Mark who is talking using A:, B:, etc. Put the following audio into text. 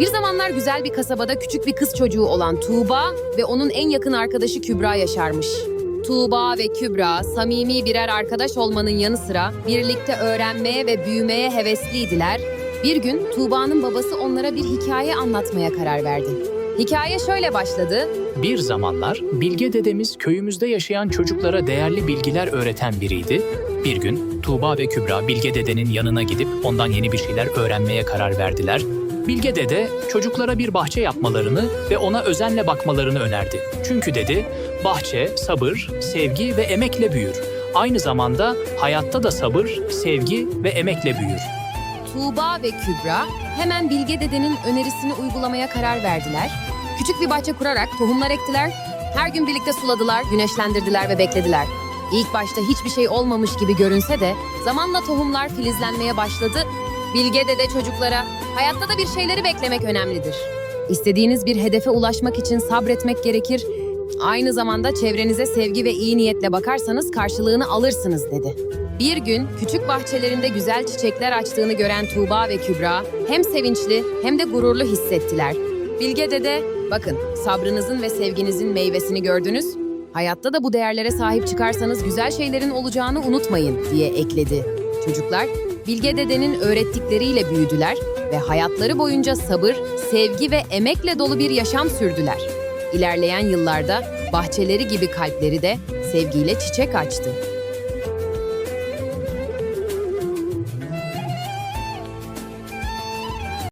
A: Bir zamanlar güzel bir kasabada küçük bir kız çocuğu olan Tuğba ve onun en yakın arkadaşı Kübra yaşarmış. Tuğba ve Kübra samimi birer arkadaş olmanın yanı sıra birlikte öğrenmeye ve büyümeye hevesliydiler. Bir gün Tuğba'nın babası onlara bir hikaye anlatmaya karar verdi. Hikaye şöyle başladı.
B: Bir zamanlar Bilge dedemiz köyümüzde yaşayan çocuklara değerli bilgiler öğreten biriydi. Bir gün Tuğba ve Kübra Bilge dedenin yanına gidip ondan yeni bir şeyler öğrenmeye karar verdiler. Bilge dede çocuklara bir bahçe yapmalarını ve ona özenle bakmalarını önerdi. Çünkü dedi, bahçe sabır, sevgi ve emekle büyür. Aynı zamanda hayatta da sabır, sevgi ve emekle büyür.
A: Tuğba ve Kübra hemen Bilge dedenin önerisini uygulamaya karar verdiler. Küçük bir bahçe kurarak tohumlar ektiler. Her gün birlikte suladılar, güneşlendirdiler ve beklediler. İlk başta hiçbir şey olmamış gibi görünse de zamanla tohumlar filizlenmeye başladı. Bilge dede çocuklara hayatta da bir şeyleri beklemek önemlidir. İstediğiniz bir hedefe ulaşmak için sabretmek gerekir. Aynı zamanda çevrenize sevgi ve iyi niyetle bakarsanız karşılığını alırsınız dedi. Bir gün küçük bahçelerinde güzel çiçekler açtığını gören Tuğba ve Kübra hem sevinçli hem de gururlu hissettiler. Bilge dede, bakın sabrınızın ve sevginizin meyvesini gördünüz. Hayatta da bu değerlere sahip çıkarsanız güzel şeylerin olacağını unutmayın diye ekledi. Çocuklar Bilge dedenin öğrettikleriyle büyüdüler ve hayatları boyunca sabır, sevgi ve emekle dolu bir yaşam sürdüler. İlerleyen yıllarda bahçeleri gibi kalpleri de sevgiyle çiçek açtı.